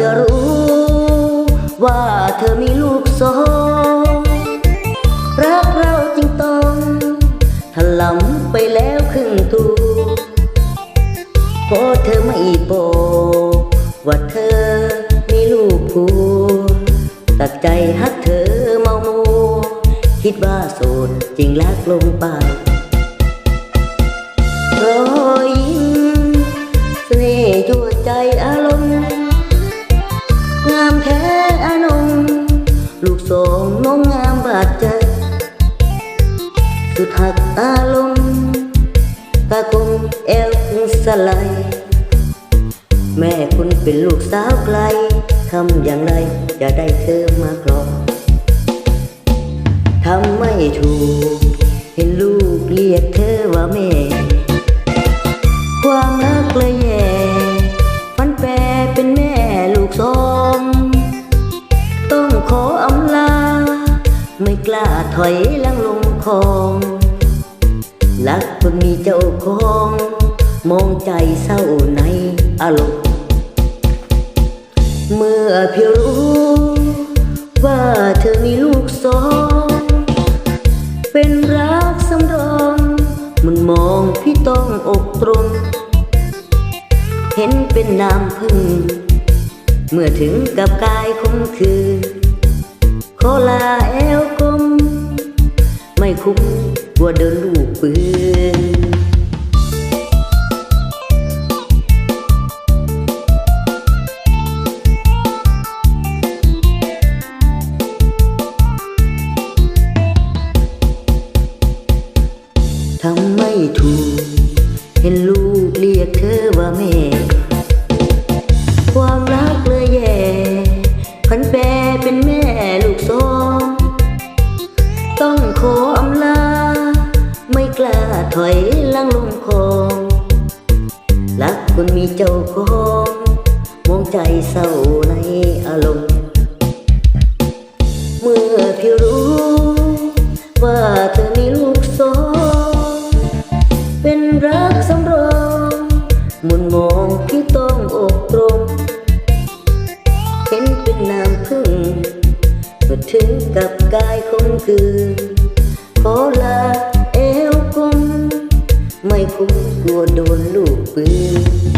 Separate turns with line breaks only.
จะรู้ ว่าเธอมีลูกสองรักเราจริงต้องถล่มไปแล้วครึ่งตัวเพราะเธอไม่บอกว่าเธอมีลูกผู้ตัดใจฮักเธอเมาโมคิดว่าโสดจริงลักลงไปรอยยิ้มเสน่ห์ยั่วใจ กองน้องงามบาดใจ สุดหักอารมณ์ตากลมเอวสลายแม่คุณเป็นลูกสาวไกลทำอย่างไรจะได้เธอมาครองทำไม่ถูก เห็นลูกเรียกเธอว่าแม่ ความรักเลยแย่ฟันแปรเป็นแม่ลูกสอง ไม่กล้าถอยหลังลงคลองรักคนมีเจ้าของ มองใจเศร้าในอารมณ์เมื่อเพียวรู้ ว่าเธอมีลูกสอง เป็นรักสำรองมันมองพี่ต้องอกตรง เห็นเป็นน้ำพึ่ง เมื่อถึงกับกายคมคือ ขอลาแอว คุกว่าเดินลูกปืนทำไม่ถูก เห็นลูกเรียกเธอว่าแม่ ความรักเลยแย่พันแปร องขออำลา ไม่กล้าถอยลังลงคลองรักคนมีเจ้าของมองใจเศร้าในอารมณ์เมื่อพี่รู้ ว่าเธอมีลูกสองเป็นรักสำรองมุนมองพี่ต้องอกตรง เห็นเป็นน้ำพึ่งเมื่อถึงกับกายคมคืน ฟุ้กลัวโดนลูกปืน